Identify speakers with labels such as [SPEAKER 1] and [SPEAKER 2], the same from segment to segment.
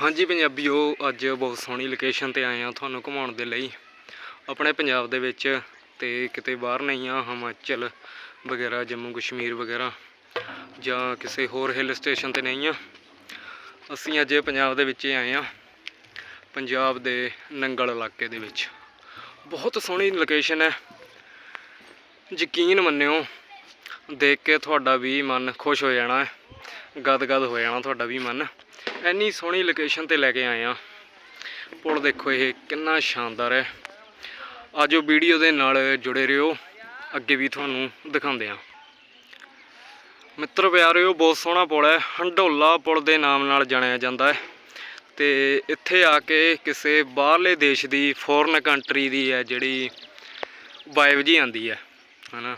[SPEAKER 1] ਹਾਂਜੀ ਪੰਜਾਬੀਓ ਅੱਜ ਬਹੁਤ ਸੋਹਣੀ ਲੋਕੇਸ਼ਨ ਤੇ ਆਏ ਆ ਤੁਹਾਨੂੰ ਘੁਮਾਉਣ ਦੇ ਲਈ। ਆਪਣੇ ਪੰਜਾਬ ਦੇ ਵਿੱਚ ਤੇ ਕਿਤੇ ਬਾਹਰ ਨਹੀਂ ਆ, ਹਿਮਾਚਲ ਵਗੈਰਾ, ਜੰਮੂ ਕਸ਼ਮੀਰ ਵਗੈਰਾ ਜਾਂ ਕਿਸੇ ਹੋਰ ਹਿਲ ਸਟੇਸ਼ਨ ਤੇ ਨਹੀਂ ਆ। ਅਸੀਂ ਅੱਜ ਪੰਜਾਬ ਦੇ ਵਿੱਚ ਆਏ ਆ ਪੰਜਾਬ ਦੇ ਨੰਗਲ ਇਲਾਕੇ ਦੇ ਵਿੱਚ। ਬਹੁਤ ਸੋਹਣੀ ਲੋਕੇਸ਼ਨ ਹੈ। ਯਕੀਨ ਮੰਨਿਓ ਦੇਖ ਕੇ ਤੁਹਾਡਾ ਵੀ ਮਨ ਖੁਸ਼ ਹੋ ਜਾਣਾ ਹੈ। ਗਦ-ਗਦ ਹੋ ਜਾਣਾ ਤੁਹਾਡਾ ਵੀ ਮਨ। ਐਨੀ ਸੋਹਣੀ ਲੋਕੇਸ਼ਨ ਤੇ ਲੈ ਕੇ ਆਏ ਆ ਪੁਲ ਦੇਖੋ ਇਹ ਕਿੰਨਾ ਸ਼ਾਨਦਾਰ ਹੈ। ਆਜੋ ਵੀਡੀਓ ਦੇ ਨਾਲ ਜੁੜੇ ਰਹੋ। ਅੱਗੇ ਵੀ ਤੁਹਾਨੂੰ ਦਿਖਾਉਂਦੇ ਆ ਮਿੱਤਰ ਪਿਆਰਿਓ, ਬਹੁਤ ਸੋਹਣਾ ਪੁਲ ਹੈ। ਹੰਡੋਲਾ ਪੁਲ ਦੇ ਨਾਮ ਨਾਲ ਜਾਣਿਆ ਜਾਂਦਾ ਹੈ। ਤੇ ਇੱਥੇ ਆ ਕੇ ਕਿਸੇ ਬਾਹਰਲੇ ਦੇਸ਼ ਦੀ ਫੋਰਨ ਕੰਟਰੀ ਦੀ ਹੈ ਜਿਹੜੀ ਵਾਈਬ ਜੀ ਆਂਦੀ ਹੈ। ਹਨਾ?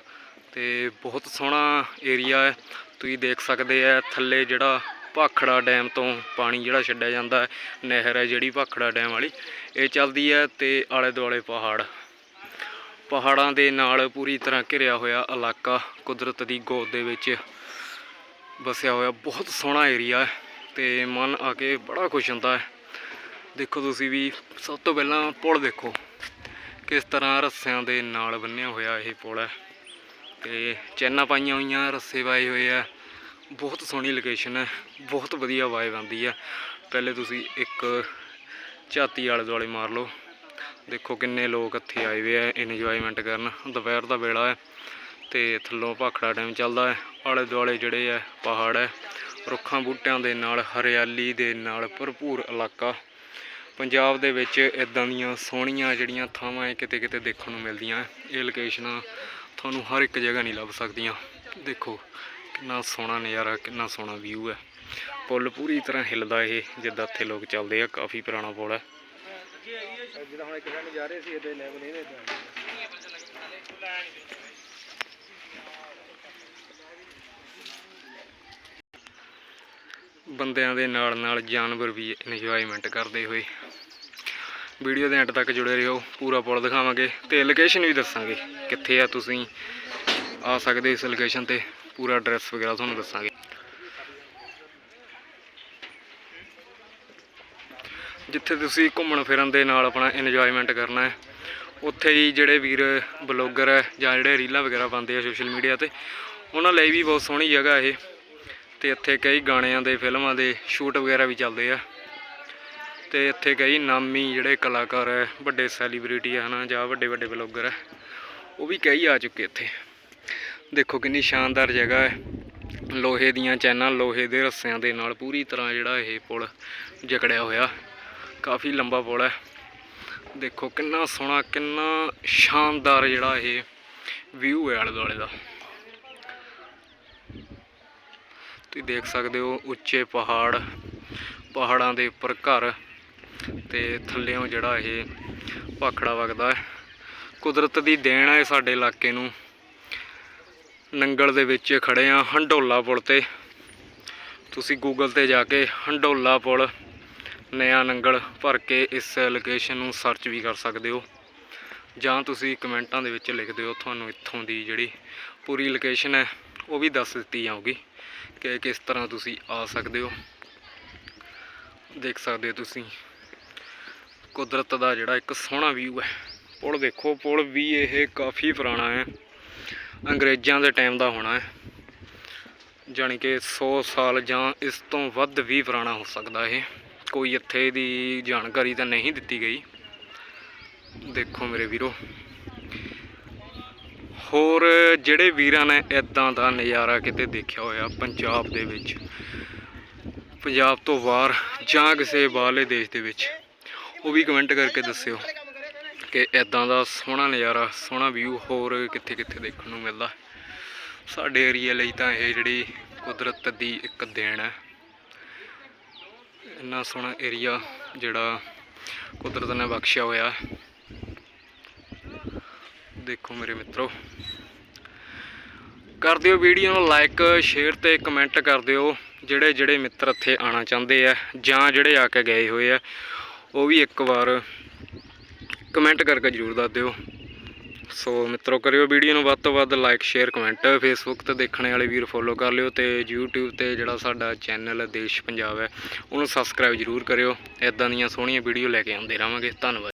[SPEAKER 1] ਤੇ ਬਹੁਤ ਸੋਹਣਾ ਏਰੀਆ ਹੈ। ਤੁਸੀਂ ਦੇਖ ਸਕਦੇ ਆ, ਥੱਲੇ ਜਿਹੜਾ ਭਾਖੜਾ ਡੈਮ ਤੋਂ ਪਾਣੀ ਜਿਹੜਾ ਛੱਡਿਆ ਜਾਂਦਾ ਹੈ, ਨਹਿਰ ਹੈ ਜਿਹੜੀ ਭਾਖੜਾ ਡੈਮ ਵਾਲੀ। ਇਹ ਚੱਲਦੀ ਹੈ ਤੇ ਆਲੇ ਦੁਆਲੇ ਪਹਾੜ। ਪਹਾੜਾਂ ਦੇ ਨਾਲ ਪੂਰੀ ਤਰ੍ਹਾਂ ਘਿਰਿਆ ਹੋਇਆ ਇਲਾਕਾ, ਕੁਦਰਤ ਦੀ ਗੋਦ ਦੇ ਵਿੱਚ ਵਸਿਆ ਹੋਇਆ ਬਹੁਤ ਸੋਹਣਾ ਏਰੀਆ ਹੈ ਤੇ ਮਨ ਆ ਕੇ ਬੜਾ ਖੁਸ਼ ਹੁੰਦਾ ਹੈ। ਦੇਖੋ ਤੁਸੀਂ ਵੀ, ਸਭ ਤੋਂ ਪਹਿਲਾਂ ਪੁਲ ਦੇਖੋ। ਕਿਸ ਤਰ੍ਹਾਂ ਰੱਸਿਆਂ ਦੇ ਨਾਲ ਬੰਨਿਆ ਹੋਇਆ ਇਹ ਪੁਲ ਹੈ। ਤੇ ਚੈਨਾਂ ਪਾਈਆਂ ਹੋਈਆਂ, ਰੱਸੇ ਪਾਏ ਹੋਏ ਆ। ਬਹੁਤ ਸੋਹਣੀ ਲੋਕੇਸ਼ਨ ਹੈ, ਬਹੁਤ ਵਧੀਆ ਵਾਈਬ ਆਉਂਦੀ ਹੈ ਪਹਿਲੇ ਤੁਸੀਂ ਇੱਕ ਝਾਤੀ ਆਲੇ ਦੁਆਲੇ ਮਾਰ ਲਓ। ਦੇਖੋ ਕਿੰਨੇ ਲੋਕ ਇੱਥੇ ਆਏ ਹੋਏ ਆ ਇੰਜੋਇਮੈਂਟ ਕਰਨ। ਦੁਪਹਿਰ ਦਾ ਵੇਲਾ ਹੈ ਤੇ ਥੱਲੋਂ ਭਾਖੜਾ ਡੈਮ ਚੱਲਦਾ ਹੈ। ਆਲੇ ਦੁਆਲੇ ਜਿਹੜੇ ਆ, ਪਹਾੜ ਹੈ। ਰੁੱਖਾਂ ਬੂਟਿਆਂ ਦੇ ਨਾਲ, ਹਰਿਆਲੀ ਦੇ ਨਾਲ ਭਰਪੂਰ ਇਲਾਕਾ। ਪੰਜਾਬ ਦੇ ਵਿੱਚ ਇਦਾਂ ਦੀਆਂ ਸੋਹਣੀਆਂ ਜਿਹੜੀਆਂ ਥਾਵਾਂ ਹੈ ਕਿਤੇ ਕਿਤੇ ਦੇਖਣ ਨੂੰ ਮਿਲਦੀਆਂ। ਹੈ। ਇਹ ਲੋਕੇਸ਼ਨਾਂ ਤੁਹਾਨੂੰ ਹਰ ਇੱਕ ਜਗ੍ਹਾ ਨਹੀਂ ਲੱਭ ਸਕਦੀਆਂ। ਦੇਖੋ ਕਿੰਨਾ ਸੋਹਣਾ ਨਜ਼ਾਰਾ ਕਿੰਨਾ ਸੋਹਣਾ ਵਿਊ ਹੈ। ਪੁਲ ਪੂਰੀ ਤਰ੍ਹਾਂ ਹਿੱਲਦਾ ਇਹ ਜਿੱਦਾਂ ਇੱਥੇ ਲੋਕ ਚੱਲਦੇ ਆ ਕਾਫੀ ਪੁਰਾਣਾ ਪੁਲ ਹੈ।
[SPEAKER 2] ਜਿਹੜਾ ਹੁਣ ਇੱਕ ਜਣ ਜਾ ਰਹੇ ਸੀ ਇਹਦੇ ਲੈਵਲ ਇਹਦੇ ਤੇ
[SPEAKER 1] ਬੰਦਿਆਂ ਦੇ ਨਾਲ ਨਾਲ ਜਾਨਵਰ ਵੀ ਇੰਜੋਇਮੈਂਟ ਕਰਦੇ ਹੋਏ। ਵੀਡੀਓ ਦੇ ਐਂਡ ਤੱਕ ਜੁੜੇ ਰਹੋ, ਪੂਰਾ ਪੁਲ ਦਿਖਾਵਾਂਗੇ ਤੇ ਲੋਕੇਸ਼ਨ ਵੀ ਦੱਸਾਂਗੇ, ਕਿੱਥੇ ਆ ਤੁਸੀਂ ਆ ਸਕਦੇ ਇਸ ਲੋਕੇਸ਼ਨ ਤੇ, ਪੂਰਾ ਐਡਰੈਸ ਵਗੈਰਾ ਤੁਹਾਨੂੰ ਦੱਸਾਂਗੇ। ਜਿੱਥੇ ਤੁਸੀਂ ਘੁੰਮਣ ਫਿਰਨ ਦੇ ਨਾਲ ਆਪਣਾ ਇੰਜੋਇਮੈਂਟ ਕਰਨਾ ਹੈ, ਉੱਥੇ ਹੀ ਜਿਹੜੇ ਵੀਰ ਬਲੌਗਰ ਹੈ ਜਾਂ ਜਿਹੜੇ ਰੀਲਾਂ ਵਗੈਰਾ ਪਾਉਂਦੇ ਆ ਸੋਸ਼ਲ ਮੀਡੀਆ ਤੇ, ਉਹਨਾਂ ਲਈ ਵੀ ਬਹੁਤ ਸੋਹਣੀ ਜਗ੍ਹਾ ਇਹ ਤੇ ਇੱਥੇ ਕਈ ਗਾਣਿਆਂ ਦੇ, ਫਿਲਮਾਂ ਦੇ ਸ਼ੂਟ ਵਗੈਰਾ ਵੀ ਚੱਲਦੇ ਆ। ਤੇ ਇੱਥੇ ਕਈ ਨਾਮੀ ਜਿਹੜੇ ਕਲਾਕਾਰ ਹੈ, ਵੱਡੇ ਸੈਲੀਬ੍ਰਿਟੀ ਹੈ ਹਨਾ, ਜਾਂ ਵੱਡੇ ਵੱਡੇ ਬਲੌਗਰ ਹੈ ਉਹ ਵੀ ਕਈ ਆ ਚੁੱਕੇ ਇੱਥੇ। ਦੇਖੋ ਕਿੰਨੀ ਸ਼ਾਨਦਾਰ ਜਗ੍ਹਾ ਹੈ। ਲੋਹੇ ਦੀਆਂ ਚੈਨਾਂ, ਲੋਹੇ ਦੇ ਰੱਸਿਆਂ ਦੇ ਨਾਲ ਪੂਰੀ ਤਰ੍ਹਾਂ ਜਿਹੜਾ ਇਹ ਪੁਲ ਜਕੜਿਆ ਹੋਇਆ। ਕਾਫੀ ਲੰਬਾ ਪੁਲ ਹੈ। ਦੇਖੋ ਕਿੰਨਾ ਸੋਹਣਾ, ਕਿੰਨਾ ਸ਼ਾਨਦਾਰ ਜਿਹੜਾ ਇਹ ਵਿਊ ਹੈ ਆਲੇ ਦੁਆਲੇ ਦਾ। ਤੁਸੀਂ ਦੇਖ ਸਕਦੇ ਹੋ ਉੱਚੇ ਪਹਾੜ, ਪਹਾੜਾਂ ਦੇ ਉੱਪਰ ਘਰ। ਤੇ ਥੱਲੇੋਂ ਜਿਹੜਾ ਇਹ ਭਾਖੜਾ ਵਗਦਾ ਹੈ। ਕੁਦਰਤ ਦੀ ਦੇਣ ਹੈ ਸਾਡੇ ਇਲਾਕੇ ਨੂੰ। ਨੰਗਲ ਦੇ ਵਿੱਚ ਖੜੇ ਆ ਹੰਡੋਲਾ ਪੁਲ ਤੇ। ਤੁਸੀਂ ਗੂਗਲ ਤੇ ਜਾ ਕੇ ਹੰਡੋਲਾ ਪੁਲ ਨਿਆ ਨੰਗਲ ਭਰ ਕੇ ਇਸ ਲੋਕੇਸ਼ਨ ਨੂੰ ਸਰਚ ਵੀ ਕਰ ਸਕਦੇ ਹੋ। ਜਾਂ ਤੁਸੀਂ ਕਮੈਂਟਾਂ ਦੇ ਵਿੱਚ ਲਿਖ ਦਿਓ ਤੁਹਾਨੂੰ ਇੱਥੋਂ ਦੀ ਜਿਹੜੀ ਪੂਰੀ ਲੋਕੇਸ਼ਨ ਹੈ, ਉਹ ਵੀ ਦੱਸ ਦਿੱਤੀ ਜਾਊਗੀ ਕਿ ਕਿਸ ਤਰ੍ਹਾਂ ਤੁਸੀਂ ਆ ਸਕਦੇ ਹੋ। ਦੇਖ ਸਕਦੇ ਹੋ ਤੁਸੀਂ। ਕੁਦਰਤ ਦਾ ਜਿਹੜਾ ਇੱਕ ਸੋਹਣਾ ਵਿਊ ਹੈ। ਪੁਲ ਦੇਖੋ, ਪੁਲ ਵੀ ਇਹ ਕਾਫੀ ਪੁਰਾਣਾ ਹੈ। ਅੰਗਰੇਜ਼ਾਂ ਦੇ ਟਾਈਮ ਦਾ ਹੋਣਾ ਹੈ। ਜਾਣੀ ਕਿ 100 ਸਾਲ ਜਾਂ ਇਸ ਤੋਂ ਵੱਧ ਵੀ ਪੁਰਾਣਾ ਹੋ ਸਕਦਾ ਇਹ। ਕੋਈ ਇੱਥੇ ਦੀ ਜਾਣਕਾਰੀ ਤਾਂ ਨਹੀਂ ਦਿੱਤੀ ਗਈ। ਦੇਖੋ ਮੇਰੇ ਵੀਰੋ। ਹੋਰ ਜਿਹੜੇ ਵੀਰਾਂ ਨੇ ਇਦਾਂ ਦਾ ਨਜ਼ਾਰਾ ਕਿਤੇ ਦੇਖਿਆ ਹੋਇਆ ਪੰਜਾਬ ਦੇ ਵਿੱਚ, ਪੰਜਾਬ ਤੋਂ ਬਾਹਰ ਜਾਂ ਕਿਸੇ ਬਾਹਰਲੇ ਦੇਸ਼ ਦੇ ਵਿੱਚ ਉਹ ਵੀ ਕਮੈਂਟ ਕਰਕੇ ਦੱਸਿਓ ਕਿ ਇਦਾਂ ਦਾ ਸੋਹਣਾ ਨਜ਼ਾਰਾ, ਸੋਹਣਾ ਵਿਊ ਹੋਰ ਕਿੱਥੇ ਕਿੱਥੇ ਦੇਖਣ ਨੂੰ ਮਿਲਦਾ। ਸਾਡੇ ਏਰੀਆ ਲਈ ਤਾਂ ਇਹ ਜਿਹੜੀ ਕੁਦਰਤ ਦੀ ਇੱਕ ਦੇਣ ਹੈ। ਇੰਨਾ ਸੋਹਣਾ ਏਰੀਆ ਜਿਹੜਾ ਕੁਦਰਤ ਨੇ ਬਖਸ਼ਿਆ ਹੋਇਆ। ਦੇਖੋ ਮੇਰੇ ਮਿੱਤਰੋ। ਕਰ ਦਿਓ ਵੀਡੀਓ ਨੂੰ ਲਾਈਕ ਸ਼ੇਅਰ ਤੇ ਕਮੈਂਟ ਕਰ ਦਿਓ। ਜਿਹੜੇ ਜਿਹੜੇ ਮਿੱਤਰ ਇੱਥੇ ਆਣਾ ਚਾਹੁੰਦੇ ਆ ਜਾਂ ਜਿਹੜੇ ਆ ਕੇ ਗਏ ਹੋਏ ਆ ਉਹ ਵੀ ਇੱਕ ਵਾਰ ਕਮੈਂਟ ਕਰਕੇ ਜਰੂਰ ਦੱਸ ਦਿਓ। ਸੋ ਮਿੱਤਰੋ, ਕਰਿਓ ਵੀਡੀਓ ਨੂੰ ਵੱਧ ਤੋਂ ਵੱਧ ਲਾਈਕ ਸ਼ੇਅਰ ਕਮੈਂਟ ਫੇਸਬੁੱਕ ਤੇ ਦੇਖਣ ਵਾਲੇ ਵੀਰ ਫੋਲੋ ਕਰ ਲਿਓ ਤੇ YouTube ਤੇ ਜਿਹੜਾ ਸਾਡਾ ਚੈਨਲ ਦੇਸ਼ ਪੰਜਾਬ ਹੈ, ਉਹਨੂੰ ਸਬਸਕ੍ਰਾਈਬ ਜਰੂਰ ਕਰਿਓ। ਇਦਾਂ ਦੀਆਂ ਸੋਹਣੀਆਂ ਵੀਡੀਓ ਲੈ ਕੇ ਆਉਂਦੇ ਰਹਾਂਗੇ। ਧੰਨਵਾਦ।